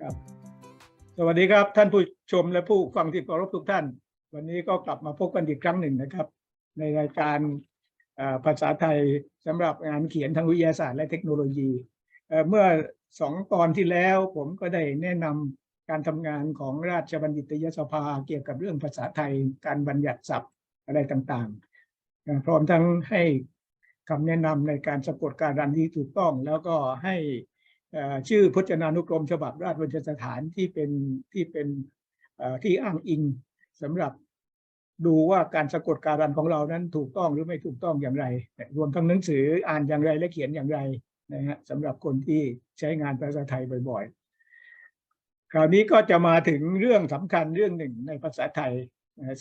ครับ สวัสดีครับท่านผู้ชมและผู้ฟังที่เคารพทุกท่าน วันนี้ก็กลับมาพบกันอีกครั้งหนึ่งนะครับ ในรายการภาษาไทยสำหรับงานเขียนทางวิทยาศาสตร์และเทคโนโลยี เมื่อสองตอนที่แล้วผมก็ได้แนะนำการทำงานของราชบัณฑิตยสภาเกี่ยวกับเรื่องภาษาไทยการบัญญัติศัพท์อะไรต่างๆ พร้อมทั้งให้คำแนะนำในการสะกดการันที่ถูกต้อง แล้วก็ให้ ชื่อพจนานุกรมฉบับราชบัณฑิตสถานที่เป็นที่เป็นที่อ้างอิงสำหรับดูว่าการสะกดการันของเรานั้นถูกต้องหรือไม่ถูกต้องอย่างไร รวมทั้งหนังสืออ่านอย่างไรและเขียนอย่างไรนะฮะสำหรับคนที่ใช้งานภาษาไทยบ่อยๆ คราวนี้ก็จะมาถึงเรื่องสำคัญเรื่องหนึ่งในภาษาไทย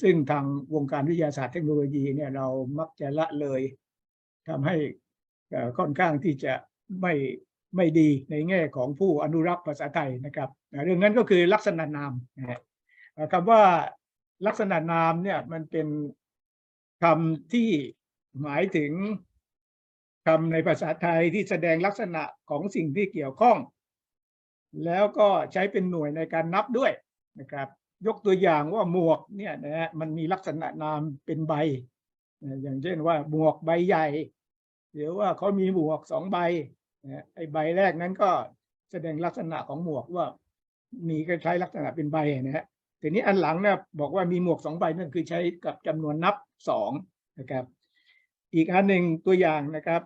ซึ่งทางวงการวิทยาศาสตร์เทคโนโลยีเนี่ยเรามักจะละเลยทำให้ค่อนข้างที่จะไม่ ไม่ดีในแง่ของผู้อนุรักษ์ภาษาไทยนะครับเรื่องนั้นก็คือลักษณะนามนะฮะเอ่อคำว่าลักษณะนามเนี่ยมันเป็นคำที่หมายถึงคำในภาษาไทยที่แสดงลักษณะของสิ่งที่เกี่ยวข้อง แล้วก็ใช้เป็นหน่วยในการนับด้วยนะครับ ยกตัวอย่างว่าหมวกเนี่ยนะฮะมันมีลักษณะนามเป็นใบ อย่างเช่นว่าหมวกใบใหญ่หรือว่าเขามีหมวกสองใบ ไอ้ใบแรกนั้นก็แสดงลักษณะของหมวกว่า มีก็ใช้ลักษณะเป็นใบนะฮะทีนี้อันหลังเนี่ยบอกว่ามีหมวกสองใบนั่นคือใช้กับจำนวนนับสองนะครับ อีกอันหนึ่งตัวอย่างนะครับ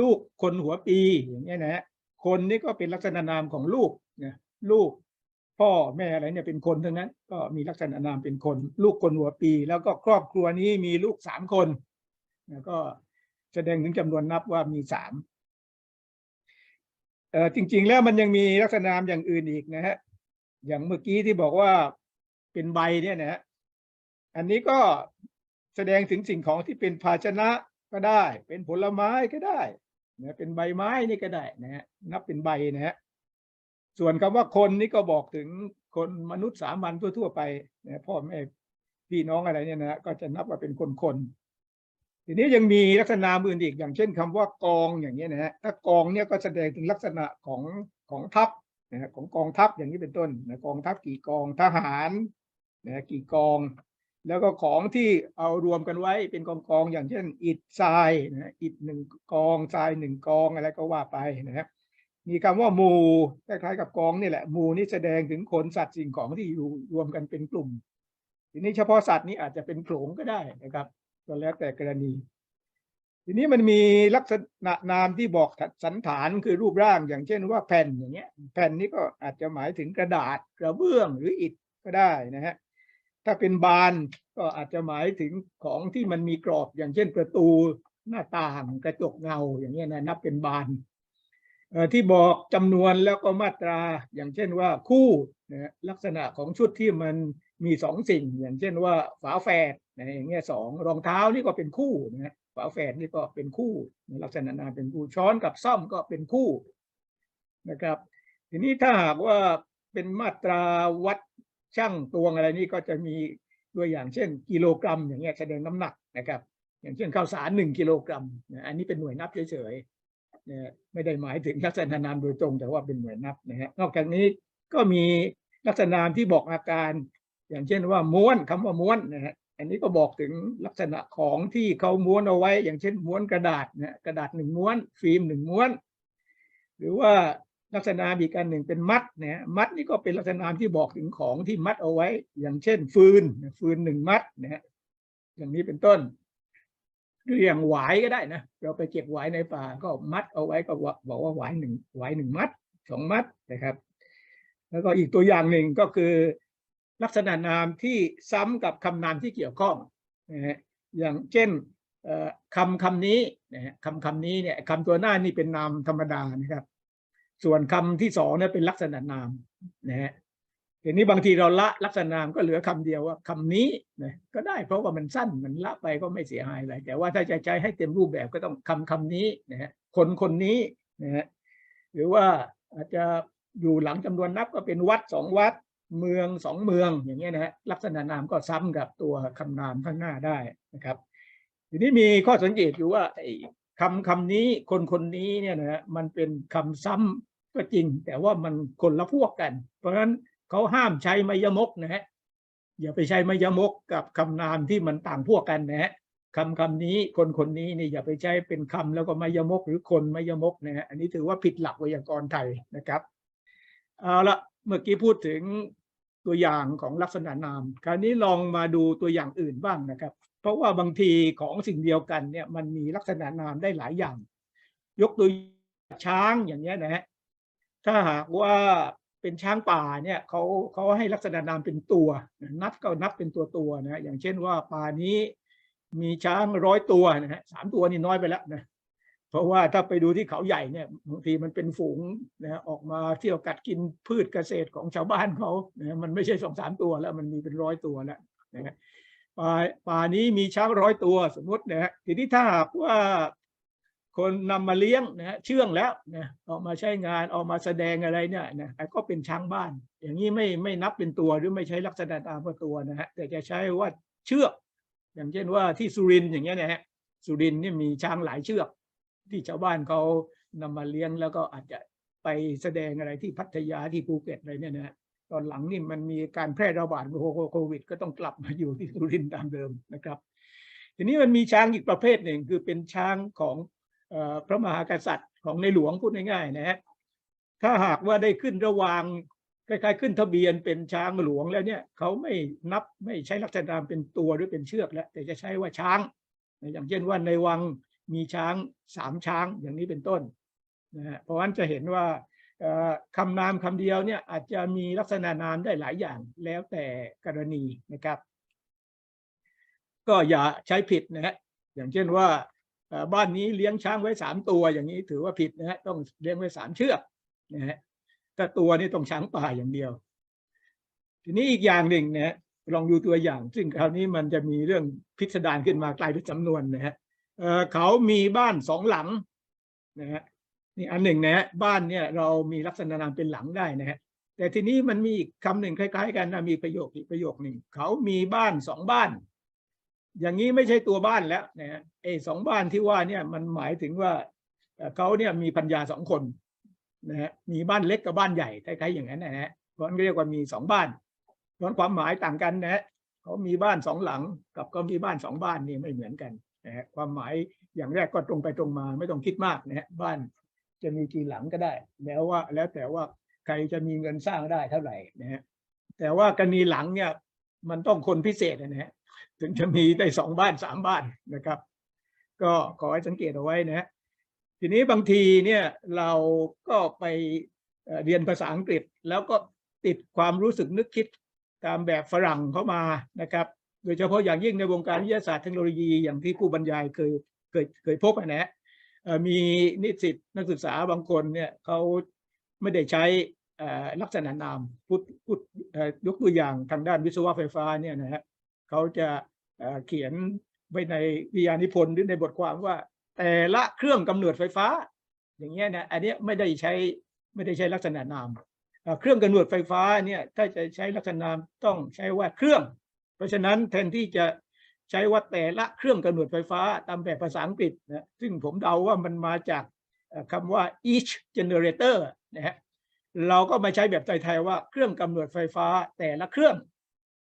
ลูกคนหัวปีอย่างเงี้ยนะฮะคนนี่ก็เป็นลักษณะนามของลูกนะลูกพ่อแม่อะไรเนี่ยเป็นคนทั้งนั้น ก็มีลักษณะนามเป็นคน ลูกคนหัวปี แล้วก็ครอบครัวนี้มีลูกสามคนแล้วก็แสดงถึงจำนวนนับว่ามีสาม เออจริง ๆ แล้วมันยังมีลักษณะนามอย่างอื่นอีกนะฮะอย่างเมื่อกี้ที่บอกว่าเป็นใบเนี่ยนะฮะอันนี้ก็แสดงถึงสิ่งของที่เป็นภาชนะก็ได้ เป็นผลไม้ก็ได้นะเป็นใบไม้นี่ก็ได้นะฮะนับเป็นใบนะฮะส่วนคำว่าคนนี่ก็บอกถึงคนมนุษย์สามัญทั่วๆไปนะพ่อแม่พี่น้องอะไรเนี่ยนะฮะก็จะนับว่าเป็นคนคนๆ ทีนี้ยังมีลักษณะอื่นอีกอย่างเช่นคำว่ากองอย่างเงี้นะฮะถ้ากองเนี่ยก็แสดงถึงลักษณะของของทัพนะฮะของกองทัพอย่างนี้เป็นต้นนะกองทัพกี่กองทหารนะกี่กอง แล้วก็ของที่เอารวมกันไว้เป็นกองกองอย่างเช่น อิฐทรายนะอิฐหนึ่งกองทรายหนึ่งกองอะไรก็ว่าไปนะครับมีคำว่าหมู่คล้ายๆกับกองนี่แหละหมู่นี่แสดงถึงคนสัตว์สิ่งของที่อยู่รวมกันเป็นกลุ่ม ทีนี้เฉพาะสัตว์นี่อาจจะเป็นโขลงก็ได้นะครับ ก็แล้วแต่กรณี ทีนี้มันมีลักษณะนามที่บอกสันฐานคือรูปร่างอย่างเช่นว่าแผ่นอย่างเงี้ย แผ่นนี้ก็อาจจะหมายถึงกระดาษกระเบื้องหรืออิฐก็ได้นะฮะถ้าเป็นบานก็อาจจะหมายถึงของที่มันมีกรอบอย่างเช่นประตูหน้าต่างกระจกเงาอย่างเงี้ยนะนับเป็นบานที่บอกจำนวนแล้วก็มาตราอย่างเช่นว่าคู่นะฮะลักษณะของชุดที่มันมีสองสิ่ง อย่างเช่นว่าฝาแฝด นะอย่างเงี้ยสองรองเท้านี่ก็เป็นคู่นะฝาแฝดนี่ก็เป็นคู่ลักษณะนามเป็นคู่ช้อนกับซ่อมก็เป็นคู่นะครับ ทีนี้ถ้าหากว่าเป็นมาตราวัดช่างตวงอะไรนี่ก็จะมีตัวอย่างเช่น กิโลกรัม อย่างเงี้ยแสดงน้ำหนักนะครับ อย่างเช่นข้าวสารหนึ่งกิโลกรัมนะอันนี้เป็นหน่วยนับเฉยๆนะไม่ได้หมายถึงลักษณะนามโดยตรงแต่ว่าเป็นหน่วยนับนะฮะนอกจากนี้ก็มีลักษณะนามที่บอกอาการ อย่างเช่นว่าม้วนคำว่าม้วนนะฮะ อันนี้ก็บอกถึงลักษณะของที่เขาม้วนเอาไว้ อย่างเช่นม้วนกระดาษนะกระดาษหนึ่งม้วน ฟิล์มหนึ่งม้วน หรือว่าลักษณะอีกอันหนึ่งเป็นมัดนะมัดนี่ก็เป็นลักษณะที่บอกถึงของที่มัดเอาไว้ อย่างเช่น ฟืนฟืนหนึ่งมัดนะฮะอย่างนี้เป็นต้นหรืออย่างหวายก็ได้นะเราไปเก็บหวายในป่าก็มัดเอาไว้ก็บอกว่าหวายหนึ่งหวายหนึ่งมัดสองมัดนะครับ แล้วก็อีกตัวอย่างหนึ่งก็คือ ลักษณะนามที่ซ้ำกับคำนามที่เกี่ยวข้องนะฮะอย่างเช่นคำคำนี้นะฮะคำคำนี้เนี่ยคำตัวหน้านี่เป็นนามธรรมดานะครับ ส่วนคำที่สองเนี่ยเป็นลักษณะนามนะฮะทีนี้บางทีเราละลักษณะนามก็เหลือคำเดียวว่าคำนี้นะก็ได้เพราะว่ามันสั้นมันละไปก็ไม่เสียหายอะไรแต่ว่าถ้าจะใช้ให้เต็มรูปแบบก็ต้องคำคำนี้นะฮะคนคนนี้นะฮะหรือว่าอาจจะอยู่หลังจำนวนนับก็เป็นวัดสองวัด เมืองสองเมืองอย่างเงี้ยนะฮะลักษณะนามก็ซ้ำกับตัวคำนามข้างหน้าได้นะครับ ทีนี้มีข้อสังเกตอยู่ว่าไอ้คำคำนี้คนคนนี้เนี่ยนะฮะมันเป็นคำซ้ำก็จริง แต่ว่ามันคนละพวกกัน เพราะฉะนั้นเขาห้ามใช้มายมกนะฮะอย่าไปใช้มายมกกับคำนามที่มันต่างพวกกันนะฮะคำคำนี้คนคนนี้นี่อย่าไปใช้เป็นคำแล้วก็มายมกหรือคนมายมกนะฮะอันนี้ถือว่าผิดหลักไวยากรณ์ไทยนะครับเอาละ เมื่อกี้พูดถึงตัวอย่างของลักษณะนาม คราวนี้ลองมาดูตัวอย่างอื่นบ้างนะครับ เพราะว่าบางทีของสิ่งเดียวกันเนี่ยมันมีลักษณะนามได้หลายอย่าง ยกตัวช้างอย่างเงี้ยนะฮะถ้าหากว่าเป็นช้างป่าเนี่ยเขาเขาให้ลักษณะนามเป็นตัว นับก็นับเป็นตัวตัวนะฮะอย่างเช่นว่าป่านี้มีช้างร้อยตัวนะฮะสามตัวนี่น้อยไปแล้วนะ เพราะว่าถ้าไปดูที่เขาใหญ่เนี่ยบางทีมันเป็นฝูงนะออกมาเที่ยวกัดกินพืชเกษตรของชาวบ้านเขานะมันไม่ใช่สองสามตัวแล้วมันมีเป็นร้อยตัวแล้วนะป่าป่านี้มีช้างร้อยตัวสมมตินะฮะทีนี้ถ้าหากว่าคนนำมาเลี้ยงนะเชื่องแล้วนะออกมาใช้งานออกมาแสดงอะไรเนี่ยนะก็เป็นช้างบ้าน อย่างนี้ไม่ไม่นับเป็นตัวหรือไม่ใช้ลักษณะตามตัวนะฮะแต่จะใช้ว่าเชือก อย่างเช่นว่าที่สุรินทร์อย่างเงี้ยนะฮะสุรินทร์เนี่ยมีช้างหลายเชือก ที่ชาวบ้านเขานำมาเลี้ยงแล้วก็อาจจะไปแสดงอะไรที่พัทยาที่ภูเก็ตอะไรเนี่ยนะฮะตอนหลังนี่มันมีการแพร่ระบาดของโควิด ก็ต้องกลับมาอยู่ที่สุรินทร์ตามเดิมนะครับ ทีนี้มันมีช้างอีกประเภทหนึ่งคือเป็นช้างของอพระมหากษัตริย์ของในหลวงพูดง่ายๆนะฮะถ้าหากว่าได้ขึ้นระวางคล้ายๆขึ้นทะเบียนเป็นช้างหลวงแล้วเนี่ยเขาไม่นับไม่ใช้ลักษณะเป็นตัวหรือเป็นเชือกแล้วแต่จะใช้ว่าช้าง อย่างเช่นว่าในวัง มีช้างสามช้างอย่างนี้เป็นต้นนะฮะเพราะฉะนั้นจะเห็นว่าคำนามคำเดียวเนี่ยอาจจะมีลักษณะนามได้หลายอย่างแล้วแต่กรณีนะครับ ก็อย่าใช้ผิดนะฮะอย่างเช่นว่าบ้านนี้เลี้ยงช้างไว้สามตัวอย่างนี้ถือว่าผิดนะฮะต้องเลี้ยงไว้สามเชือกนะฮะถ้าตัวนี่ต้องช้างป่าอย่างเดียว ทีนี้อีกอย่างหนึ่งนะฮะลองดูตัวอย่าง ซึ่งคราวนี้มันจะมีเรื่องพิสดารขึ้นมากลายเป็นจำนวนนะฮะ เขามีบ้านสองหลังนะฮะนี่อันหนึ่งนะฮะบ้านเนี่ยเรามีลักษณะนามเป็นหลังได้นะฮะแต่ทีนี้มันมีอีกคำหนึ่งคล้าย ๆ กันนะมีประโยคอีกประโยคหนึ่งเขามีบ้านสองบ้าน อย่างนี้ไม่ใช่ตัวบ้านแล้วนะฮะไอ้สองบ้านที่ว่าเนี่ยมันหมายถึงว่าเขาเนี่ยมีพัญญาสองคนนะฮะมีบ้านเล็กกับบ้านใหญ่คล้ายๆอย่างนั้นนะฮะเพราะนั้นเรียกว่ามีสองบ้านเพราะฉะนั้นความหมายต่างกันนะฮะเขามีบ้านสองหลังกับก็มีบ้านสองบ้านนี่ไม่เหมือนกัน นะฮะความหมายอย่างแรกก็ตรงไปตรงมาไม่ต้องคิดมากนะฮะบ้านจะมีกี่หลังก็ได้ แล้วว่าแล้วแต่ว่าใครจะมีเงินสร้างได้เท่าไหร่นะฮะแต่ว่ากรณีหลังเนี่ยมันต้องคนพิเศษนะฮะถึงจะมีได้สองบ้านสามบ้านนะครับ ก็ขอให้สังเกตเอาไว้นะฮะทีนี้บางทีเนี่ยเราก็ไปเรียนภาษาอังกฤษแล้วก็ติดความรู้สึกนึกคิดตามแบบฝรั่งเข้ามานะครับ ดยเฉพาะอย่างยิ่งในวงการวิทยาศาสตร์เทคโนโลยีอย่างที่ผู้บรรยายเคยเคยเคยพบนะฮะเอ่อมีนิสิตนักศึกษาบางคนเนี่ยเขาไม่ได้ใช้ลักษณะนามพูดพูดยกตัวอย่างทางด้านวิศวะไฟฟ้าเนี่ยนะฮะเขาจะเขียนไว้ในวิทยานิพนธ์หรือในบทความว่า แต่ละเครื่องกำเนิดไฟฟ้า อย่างเงี้ยนะอันนี้ไม่ได้ใช้ไม่ได้ใช้ลักษณะนามเอ่อเครื่องกำเนิดไฟฟ้าเนี่ยถ้าจะใช้ลักษณะนามต้องใช้ว่าเครื่อง เพราะฉะนั้นแทนที่จะใช้ว่าแต่ละเครื่องกำเนิดไฟฟ้าตามแบบภาษาอังกฤษนะซึ่งผมเดาว่ามันมาจากคำว่า each generator นะฮะเราก็มาใช้แบบไทยๆว่าเครื่องกำเนิดไฟฟ้าแต่ละเครื่อง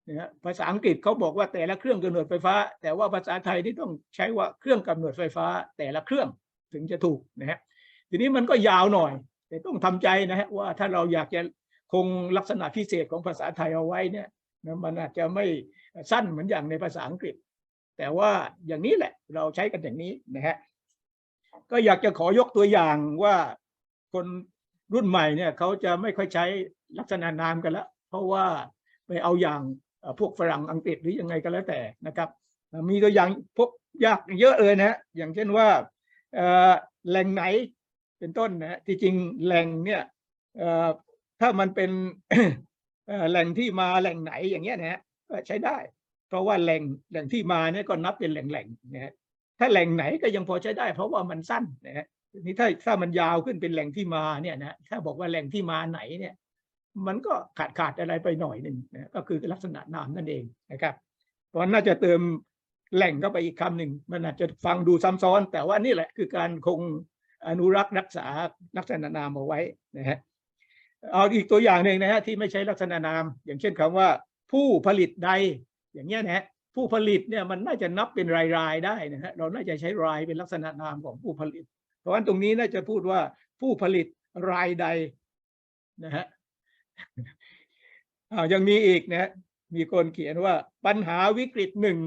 นะฮะภาษาอังกฤษเขาบอกว่าแต่ละเครื่องกำเนิดไฟฟ้า แต่ว่าภาษาไทยที่ต้องใช้ว่าเครื่องกำเนิดไฟฟ้าแต่ละเครื่องถึงจะถูกนะฮะทีนี้มันก็ยาวหน่อย แต่ต้องทำใจนะฮะว่าถ้าเราอยากจะคงลักษณะพิเศษของภาษาไทยเอาไว้เนี่ยมันอาจจะไม่ สั้นเหมือนอย่างในภาษาอังกฤษ แต่ว่าอย่างนี้แหละเราใช้กันอย่างนี้นะฮะก็อยากจะขอยกตัวอย่างว่าคนรุ่นใหม่เนี่ยเขาจะไม่ค่อยใช้ลักษณะนามกันแล้ว เพราะว่าไปเอาอย่างพวกฝรั่งอังกฤษหรือยังไงก็แล้วแต่นะครับ มีตัวอย่างพบยากเยอะเลยนะฮะอย่างเช่นว่าแหล่งไหนเป็นต้นนะฮะที่จริงแหล่งเนี่ยถ้ามันเป็นแหล่งที่มาแหล่งไหนอย่างเงี้ยนะฮะ ก็ใช้ได้ เพราะว่าแหล่งแหล่งที่มาเนี่ยก็นับเป็นแหล่งแหล่งนะฮะถ้าแหล่งไหนก็ยังพอใช้ได้ เพราะว่ามันสั้นนะฮะนี้ถ้าถ้ามันยาวขึ้นเป็นแหล่งที่มาเนี่ยนะถ้าบอกว่าแหล่งที่มาไหนเนี่ย มันก็ขาดขาดอะไรไปหน่อยหนึ่งนะก็คือลักษณะนามนั่นเองนะครับเพราะน่าจะเติมแหล่งเข้าไปอีกคำหนึ่งมันอาจจะฟังดูซ้ำซ้อน แต่ว่านี่แหละคือการคงอนุรักษ์รักษาลักษณะนามเอาไว้นะฮะเอาอีกตัวอย่างหนึ่งนะฮะที่ไม่ใช้ลักษณะนาม อย่างเช่นคำว่า ผู้ผลิตใดอย่างเงี้ยนะฮะผู้ผลิตเนี่ยมันน่าจะนับเป็นรายๆได้นะฮะเราน่าจะใช้รายเป็นลักษณะนามของผู้ผลิต เพราะฉะนั้นตรงนี้น่าจะพูดว่าผู้ผลิตรายใดนะฮะอ่ายังมีอีกนะฮะมีคนเขียนว่าปัญหาวิกฤตหนึ่ง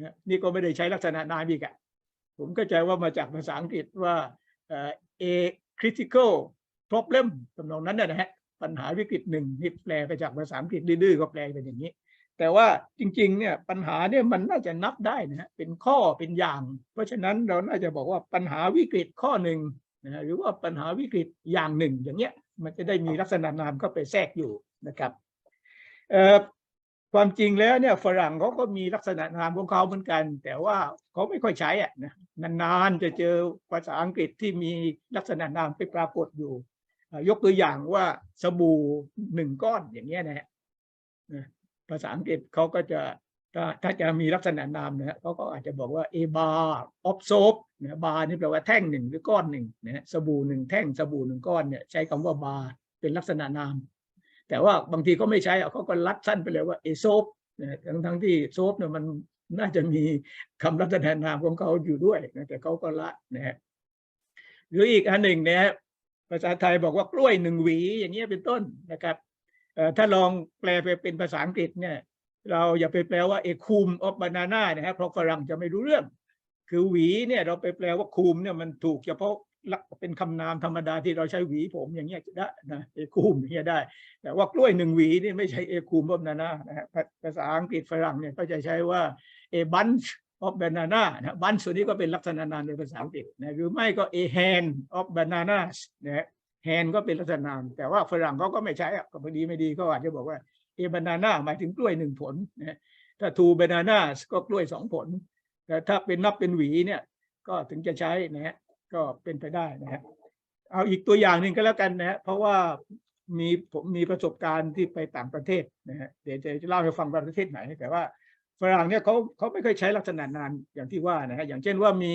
นะนี่ก็ไม่ได้ใช้ลักษณะนามอีกอะผมก็ใจว่ามาจากภาษาอังกฤษว่าเอ่อ a critical problem ตำนองนั้นนะฮะ ปัญหาวิกฤตหนึ่งนี่แปลไปจากภาษาอังกฤษดื้อๆก็แปลเป็นอย่างนี้ แต่ว่าจริงๆเนี่ยปัญหาเนี่ยมันน่าจะนับได้นะฮะเป็นข้อเป็นอย่าง เพราะฉะนั้นเราน่าจะบอกว่าปัญหาวิกฤตข้อหนึ่งนะฮะหรือว่าปัญหาวิกฤตอย่างหนึ่ง อย่างเงี้ยมันจะได้มีลักษณะนามเข้าไปแทรกอยู่นะครับเอ่อความจริงแล้วเนี่ยฝรั่งเขาก็มีลักษณะนามของเขาเหมือนกัน แต่ว่าเขาไม่ค่อยใช้อะนะนานๆจะเจอภาษาอังกฤษที่มีลักษณะนามไปปรากฏอยู่ ยกตัวอย่างว่าสบู่หนึ่งก้อนอย่างเงี้ยนะฮะภาษาอังกฤษเขาก็จะถ้าถ้าจะมีลักษณะนามนะฮะเขาก็อาจจะบอกว่า a bar of soap นะบาร์นี่แปลว่าแท่งหนึ่งหรือก้อนหนึ่งนะสบู่หนึ่งแท่งสบู่หนึ่งก้อนเนี่ยใช้คำว่าบาร์เป็นลักษณะนาม แต่ว่าบางทีก็ไม่ใช้อะเขาก็ลัดสั้นไปเลยว่าเอโซฟนะทั้งทั้งที่โซฟเนี่ยมันน่าจะมีคำลักษณะนามของเขาอยู่ด้วยนะแต่เขาก็ละนะฮะหรืออีกอันหนึ่งเนะฮะ ภาษาไทยบอกว่ากล้วยหนึ่งหวี อย่างเงี้ยเป็นต้นนะครับถ้าลองแปลไปเป็นภาษาอังกฤษเนี่ย เราอย่าไปแปลว่าเอคูมออฟบานาน่านะฮะเพราะฝรั่งจะไม่รู้เรื่อง คือหวีเนี่ยเราไปแปลว่าคูมเนี่ยมันถูกเฉพาะเป็นคำนามธรรมดาที่เราใช้หวีผมอย่างเงี้ยได้นะเอคูมอย่างเงี้ยได้ แต่ว่ากล้วยหนึ่งหวีนี่ไม่ใช่เอคูมออฟบานาน่านะฮะภาภาษาอังกฤษฝรั่งเนี่ยก็จะใช้ว่าเอบันช์ ออฟบานาน่านะบันช์ตัวนนี้ก็เป็นลักษณะนามในภาษาอังกฤษนะหรือไม่ก็เอแฮนออฟบานาน่านะฮะแฮนก็เป็นลักษณะนามแต่ว่าฝรั่งเขาก็ไม่ใช้อะก็พอดีไม่ดีก็อาจจะบอกว่าเอบานาน่าหมายถึงกล้วยหนึ่งผลนะถ้าทูเบนาน่าก็กล้วยสองผล แต่ถ้าเป็นนับเป็นหวีเนี่ยก็ถึงจะใช้นะฮะก็เป็นไปได้นะฮะเอาอีกตัวอย่างหนึ่งก็แล้วกันนะฮะเพราะว่ามีผมมีประสบการณ์ที่ไปต่างประเทศนะฮะเดี๋ยวจะเล่าให้ฟังว่าประเทศไหน แต่ว่า ฝรั่งเนี่ยเขาเขาไม่เคยใช้ลักษณะนามอย่างที่ว่านะฮะอย่างเช่นว่ามี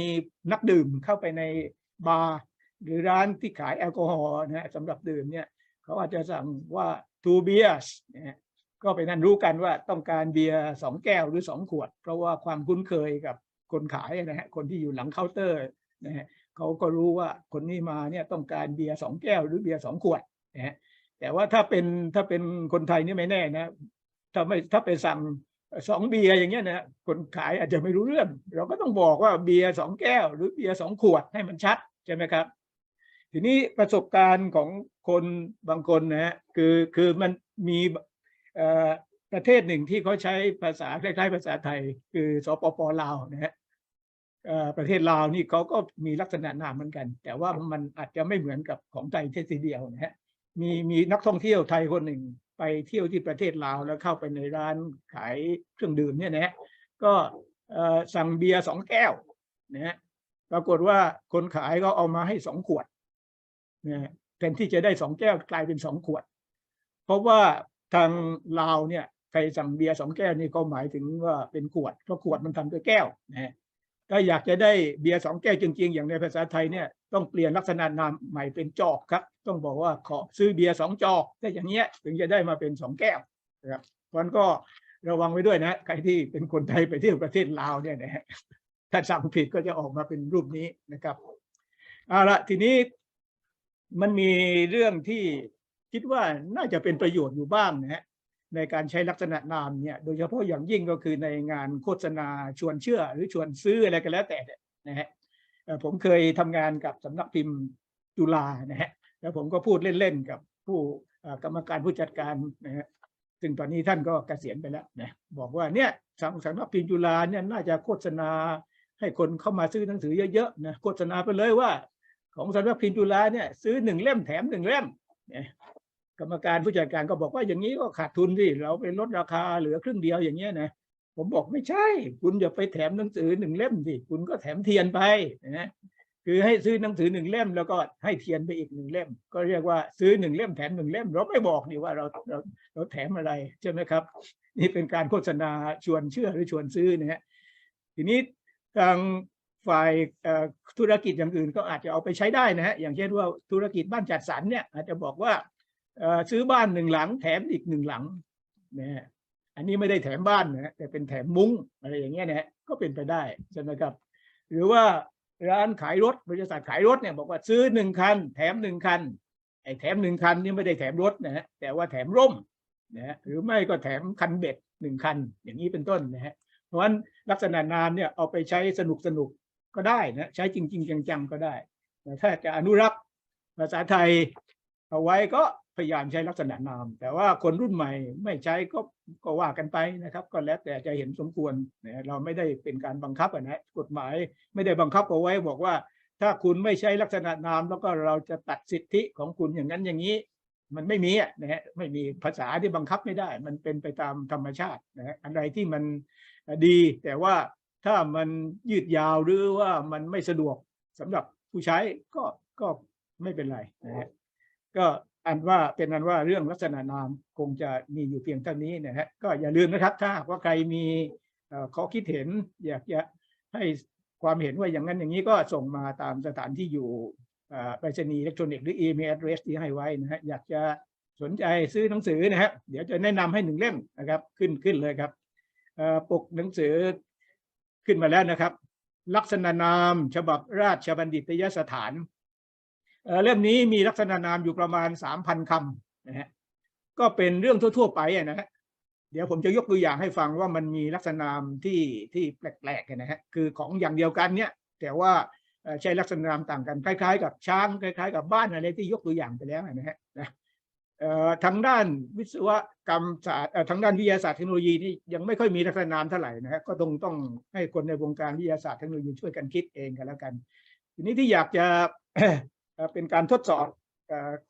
นักดื่มเข้าไปในบาร์หรือร้านที่ขายแอลกอฮอล์นะฮะสำหรับดื่มเนี่ยเขาอาจจะสั่งว่า two beers นะฮะก็เป็นนั้นรู้กันว่าต้องการเบียร์สองแก้วหรือสองขวด เพราะว่าความคุ้นเคยกับคนขายนะฮะคนที่อยู่หลังเคาน์เตอร์นะฮะเขาก็รู้ว่าคนนี้มาเนี่ยต้องการเบียร์สองแก้วหรือเบียร์สองขวดนะฮะแต่ว่าถ้าเป็นถ้าเป็นคนไทยนี่ไม่แน่นะถ้าไม่ถ้าไปสั่ง สองเบียร์อย่างเงี้ยนะคนขายอาจจะไม่รู้เรื่อง เราก็ต้องบอกว่าเบียร์สองแก้ว หรือเบียร์สองขวดให้มันชัดใช่ไหมครับ ทีนี้ประสบการณ์ของคนบางคนนะฮะคือคือมันมีประเทศหนึ่งที่เขาใช้ภาษาคล้ายๆภาษาไทย คือสปปลาวนะฮะประเทศลาวนี่เขาก็มีลักษณะนามเหมือนกัน แต่ว่ามันอาจจะไม่เหมือนกับของไทยเทีเดียวนะฮะมีมีนักท่องเที่ยวไทยคนหนึ่ง ไปเที่ยวที่ประเทศลาวแล้วเข้าไปในร้านขายเครื่องดื่มเนี่ยนะก็สั่งเบียร์สองแก้วนะปรากฏว่าคนขายก็เอามาให้สองขวดนะแทนที่จะได้สองแก้วกลายเป็นสองขวด เพราะว่าทางลาวเนี่ยใครสั่งเบียร์สองแก้วนี่ก็หมายถึงว่าเป็นขวดเพราะขวดมันทำด้วยแก้วนะถ้าอยากจะได้เบียร์สองแก้วจริง ๆ อย่างในภาษาไทยเนี่ยต้องเปลี่ยนลักษณะนามใหม่เป็นจอกครับ ต้องบอกว่าขอซื้อเบียร์สองจอกถ้อย่างเงี้ยถึงจะได้มาเป็นสองแก้วนะครับเพราะนั้นก็ระวังไว้ด้วยนะใครที่เป็นคนไทยไปเที่ยวประเทศลาวเนี่ยนะฮะถ้าสั่งผิดก็จะออกมาเป็นรูปนี้นะครับเอาละทีนี้มันมีเรื่องที่คิดว่าน่าจะเป็นประโยชน์อยู่บ้างนะฮะในการใช้ลักษณะนามเนี่ยโดยเฉพาะอย่างยิ่งก็คือในงานโฆษณาชวนเชื่อ หรือชวนซื้ออะไรก็แล้วแต่เนี่ยนะฮะผมเคยทำงานกับสำนักพิมพ์จุฬานะฮะ แล้วผมก็พูดเล่นๆกับผู้กรรมการผู้จัดการนะฮะซึ่งตอนนี้ท่านก็เกษียณไปแล้วนะบอกว่าเนี่ยสำสำนักพิมพ์จุฬาเนี่ยน่าจะโฆษณาให้คนเข้ามาซื้อหนังสือเยอะๆนะโฆษณาไปเลยว่า ของสำนักพิมพ์จุฬาเนี่ยซื้อหนึ่งเล่มแถมหนึ่งเล่มนี่ยกรรมการผู้จัดการก็บอกว่าอย่างนี้ก็ขาดทุนสิเราไปลดราคาเหลือครึ่งเดียวอย่างเงี้ยนะผมบอกไม่ใช่ คุณอย่าไปแถมหนังสือหนึ่งเล่มสิคุณก็แถมเทียนไปนะ คือให้ซื้อหนังสือหนึ่งเล่ม แล้วก็ให้เทียนไปอีกหนึ่งเล่ม ก็เรียกว่าซื้อหนึ่งเล่มแถมหนึ่งเล่ม เราไม่บอกนี่ว่าเราเราเราแถมอะไรใช่ไหมครับ นี่เป็นการโฆษณาชวนเชื่อหรือชวนซื้อนะฮะทีนี้ทางฝ่ายธุรกิจอย่างอื่นก็อาจจะเอาไปใช้ได้นะฮะอย่างเช่นว่าธุรกิจบ้านจัดสรรเนี่ยอาจจะบอกว่าซื้อบ้านหนึ่งหลัง แถมอีกหนึ่งหลังนะฮะอันนี้ไม่ได้แถมบ้านนะฮะแต่เป็นแถมมุ้งอะไรอย่างเงี้ยนะฮะก็เป็นไปได้ใช่ไหมครับ หรือว่า ร้านขายรถบริษัทขายรถเนี่ยบอกว่าซื้อหนึ่งคัน แถมหนึ่งคันไอ้แถมหนึ่งคันนี่ไม่ได้แถมรถนะฮะแต่ว่าแถมร่มนะฮะหรือไม่ก็แถมคันเบ็ดหนึ่งคัน อย่างนี้เป็นต้นนะฮะเพราะฉะนั้นลักษณะนามเนี่ยเอาไปใช้สนุกสนุกก็ได้นะใช้จริง ๆ จังๆก็ได้แต่ถ้าจะอนุรักษ์ภาษาไทยเอาไว้ก็ พยายามใช้ลักษณะนาม แต่ว่าคนรุ่นใหม่ไม่ใช้ก็ก็ว่ากันไปนะครับ ก็แล้วแต่จะเห็นสมควรนะเราไม่ได้เป็นการบังคับอะนะกฎหมายไม่ได้บังคับเอาไว้บอกว่า ถ้าคุณไม่ใช้ลักษณะนาม แล้วก็เราจะตัดสิทธิของคุณอย่างนั้นอย่างนี้ มันไม่มีนะฮะไม่มีภาษาที่บังคับไม่ได้ มันเป็นไปตามธรรมชาตินะฮะอะไรที่มันดี แต่ว่าถ้ามันยืดยาวหรือว่ามันไม่สะดวกสำหรับผู้ใช้ก็ก็ไม่เป็นไรนะฮะก็ อันว่าเป็นอันว่าเรื่องลักษณะนามคงจะมีอยู่เพียงเท่านี้นะฮะก็อย่าลืมนะครับถ้าหากว่าใครมีข้อคิดเห็นอยากจะให้ความเห็นว่าอย่างนั้นอย่างนี้ก็ส่งมาตามสถานที่อยู่ไปรษณีย์อิเล็กทรอนิกส์หรืออีเมล address ที่ให้ไว้นะฮะอยากจะสนใจซื้อหนังสือนะฮะเดี๋ยวจะแนะนำให้หนึ่งเล่มนะครับขึ้นขึ้นเลยครับปกหนังสือขึ้นมาแล้วนะครับ ลักษณะนามฉบับราชบัณฑิตยสถาน เอ่อเล่มนี้มีลักษณะนามอยู่ประมาณสามพันคำนะฮะก็เป็นเรื่องทั่ว ๆ ไปอะนะฮะเดี๋ยวผมจะยกตัวอย่างให้ฟังว่ามันมีลักษณะนามที่ที่แปลกๆกันนะฮะคือของอย่างเดียวกันเนี่ย แต่ว่าใช้ลักษณะนามต่างกันคล้ายๆ กับช้างคล้ายๆ กับบ้านอะไรที่ยกตัวอย่างไปแล้วนะฮะนะเอ่อทางด้านวิศวกรรมศาสตร์เอ่อทางด้านวิทยาศาสตร์เทคโนโลยีนี่ยังไม่ค่อยมีลักษณะนามเท่าไหร่นะฮะก็ต้องต้องให้คนในวงการวิทยาศาสตร์เทคโนโลยีช่วยกันคิดเองกันแล้วกัน ทีนี้ที่อยากจะ เป็นการทดสอบ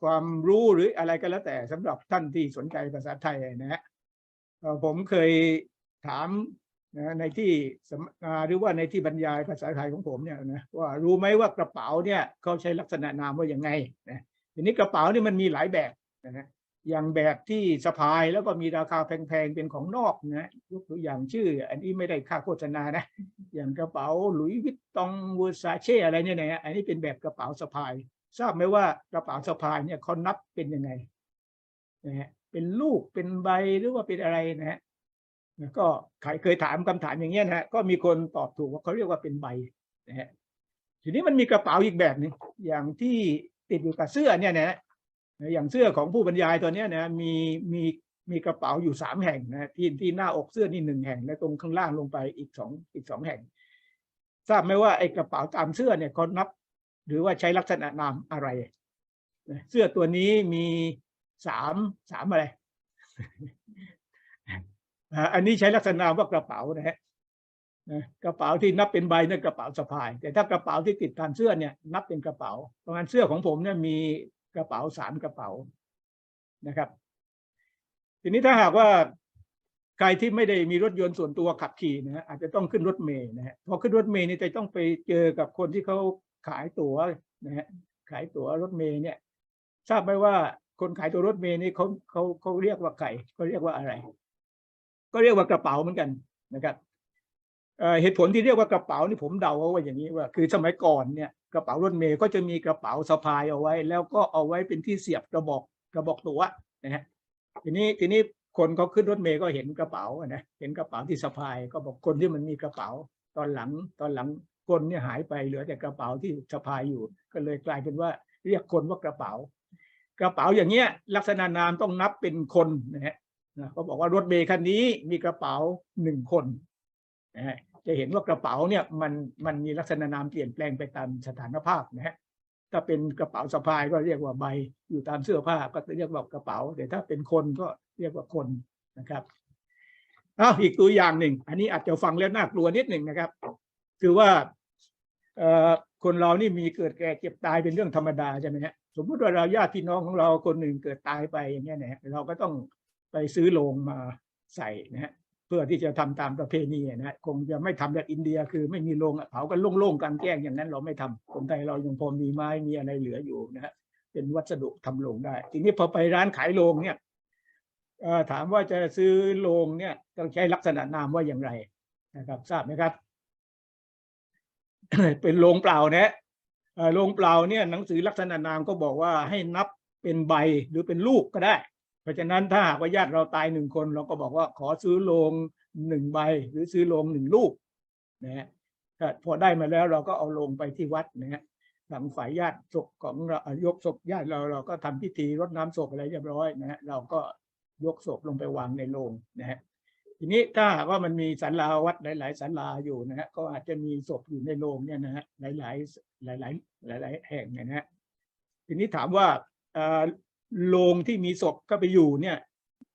ความรู้หรืออะไรก็แล้วแต่สำหรับท่านที่สนใจภาษาไทยนะฮะผมเคยถามนะในที่หรือว่าในที่บรรยายภาษาไทยของผมเนี่ยนะว่ารู้ไหมว่ากระเป๋าเนี่ยเขาใช้ลักษณะนามว่าอย่างไงนะทีนี้กระเป๋านี่มันมีหลายแบบนะฮะอย่างแบบที่สะพายแล้วก็มีราคาแพงๆเป็นของนอกนะยกตัวอย่างชื่อ อันนี้ไม่ได้ค่าโฆษณานะอย่างกระเป๋าหลุยส์วิตตองเวูซาเช่อะไรเนี่ยนะฮะอันนี้เป็นแบบกระเป๋าสะพาย ทราบไหมว่ากระเป๋าสะพายเนี่ยเขานับเป็นยังไงนะฮะเป็นลูกเป็นใบหรือว่าเป็นอะไรนะฮะแล้วก็ใครเคยถามคำถามอย่างเงี้ยนะฮะก็มีคนตอบถูกว่าเขาเรียกว่าเป็นใบนะฮะทีนี้มันมีกระเป๋าอีกแบบหนึงอย่างที่ติดอยู่กับเสื้อเนี่ยนะฮะอย่างเสื้อของผู้บรรยายตัวเนี้ยนะมีมีมีกระเป๋าอยู่สามแห่งนะที่ที่หน้าอกเสื้อนี่หนึ่งแห่ง และตรงข้างล่างลงไปอีกสองอีกสองแห่ง ทราบไหมว่าไอ้กระเป๋าตามเสื้อเนี่ยเขานับ หรือว่าใช้ลักษณะนามอะไร เสื้อตัวนี้มีสามสามอะไรอันนี้ใช้ลักษณะนามว่ากระเป๋านะฮะกระเป๋าที่นับเป็นใบนั่นกระเป๋าสะพาย แต่ถ้ากระเป๋าที่ติดตามเสื้อเนี่ยนับเป็นกระเป๋า เพราะงั้นเสื้อของผมเนี่ยมีกระเป๋าสามกระเป๋านะครับ ทีนี้ถ้าหากว่าใครที่ไม่ได้มีรถยนต์ส่วนตัวขับขี่นะฮะอาจจะต้องขึ้นรถเมล์นะฮะพอขึ้นรถเมล์นี่จะต้องไปเจอกับคนที่เขา ขายตั๋วนะฮะขายตั๋วรถเมล์เนี่ยทราบไหมว่าคนขายตั๋วรถเมล์นี่เขาเขาเขาเรียกว่าไก่เขาเรียกว่าอะไร ก็เรียกว่ากระเป๋าเหมือนกันนะครับเหตุผลที่เรียกว่ากระเป๋านี่ผมเดาเอาไว้อย่างนี้ว่า คือสมัยก่อนเนี่ยกระเป๋ารถเมล์ก็จะมีกระเป๋าสะพายเอาไว้ แล้วก็เอาไว้เป็นที่เสียบกระบอกกระบอกตั๋วนะฮะทีนี้ทีนี้คนเขาขึ้นรถเมล์ก็เห็นกระเป๋านะเห็นกระเป๋าที่สะพายก็บอกคนที่มันมีกระเป๋า ตอนหลังตอนหลัง คนเนี่ยหายไปเหลือแต่กระเป๋าที่สะพายอยู่ ก็เลยกลายเป็นว่าเรียกคนว่ากระเป๋า กระเป๋าอย่างเงี้ยลักษณะนามต้องนับเป็นคนนะฮะเขาบอกว่ารถเมล์คันนี้มีกระเป๋าหนึ่งคนนะฮะจะเห็นว่ากระเป๋าเนี่ยมันมันมีลักษณะนามเปลี่ยนแปลงไปตามสถานภาพนะฮะถ้าเป็นกระเป๋าสะพายก็เรียกว่าใบอยู่ตามเสื้อผ้าก็เรียกว่ากระเป๋า แต่ถ้าเป็นคนก็เรียกว่าคนนะครับอ้าวอีกตัวอย่างหนึ่ง อันนี้อาจจะฟังแล้วน่ากลัวนิดหนึ่งนะครับ คือว่าคนเรานี่มีเกิดแก่เจ็บตายเป็นเรื่องธรรมดาใช่ไหมฮะสมมติว่าเราญาติพี่น้องของเราคนหนึ่งเกิดตายไปอย่างเงี้ยนะเราก็ต้องไปซื้อโลงมาใส่นะฮะเพื่อที่จะทำตามประเพณีนะฮะคงจะไม่ทำแบบอินเดียคือไม่มีโรงเผากันโล่งๆกลางแจ้งอย่างนั้น เราไม่ทำคนไทยเรายังพอมีไม้มีอะไรเหลืออยู่นะฮะเป็นวัสดุทำโรงได้ ทีนี้พอไปร้านขายโรงเนี่ยถามว่าจะซื้อโรงเนี่ยต้องใช้ลักษณะนามว่าอย่างไรนะครับทราบไหมครับ เป็นโรงเปล่านะเอ่อโรงเปล่าเนี่ยหนังสือลักษณะนามก็บอกว่าให้นับเป็นใบหรือเป็นลูกก็ได้ เพราะฉะนั้นถ้าหากว่าญาติเราตายหนึ่งคน เราก็บอกว่าขอซื้อโรงหนึ่งใบ หรือซื้อโรงหนึ่งลูกนะฮะถ้าพอได้มาแล้วเราก็เอาโรงไปที่วัดนะฮะทางฝ่ายญาติศพของเรายกศพญาติเราเราก็ทำพิธีรดน้ำศพอะไรเรียบร้อยนะฮะเราก็ยกศพลงไปวางในโรงนะฮะ ทีนี้ถ้าหากว่ามันมีศาลาวัดหลายๆศาลาอยู่นะฮะก็อาจจะมีศพอยู่ในโรงเนี่ยนะฮะหลาย ๆ หลาย ๆ หลาย ๆ แห่งเนี่ยนะฮะทีนี้ถามว่าโรงที่มีศพก็ไปอยู่เนี่ย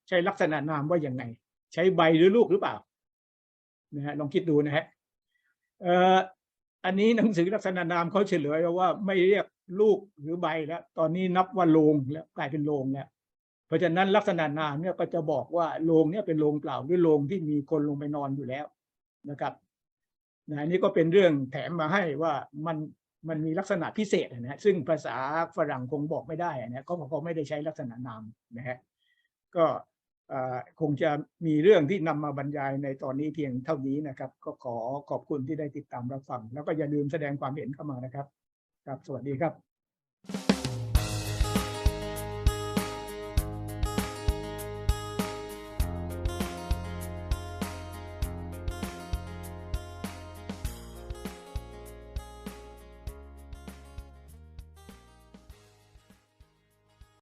ใช้ลักษณะนามว่าอย่างไง ใช้ใบหรือลูกหรือเปล่านะฮะลองคิดดูนะฮะอันนี้หนังสือลักษณะนามเขาเฉลยว่าไม่เรียกลูกหรือใบแล้ว ตอนนี้นับว่าโรงแล้วกลายเป็นโรงแล้ว เพราะฉะนั้นลักษณะนามเนี่ยก็จะบอกว่าโรงเนี่ยเป็นโรงเปล่าหรือโรงที่มีคนลงไปนอนอยู่แล้วนะครับนะอันนี้ก็เป็นเรื่องแถมมาให้ว่ามันมันมีลักษณะพิเศษนะฮะซึ่งภาษาฝรั่งคงบอกไม่ได้นะก็เขาไม่ได้ใช้ลักษณะนามนะฮะก็คงจะมีเรื่องที่นำมาบรรยายในตอนนี้เพียงเท่านี้นะครับ ก็ขอขอบคุณที่ได้ติดตามรับฟัง แล้วก็อย่าลืมแสดงความเห็นเข้ามานะครับครับ สวัสดีครับ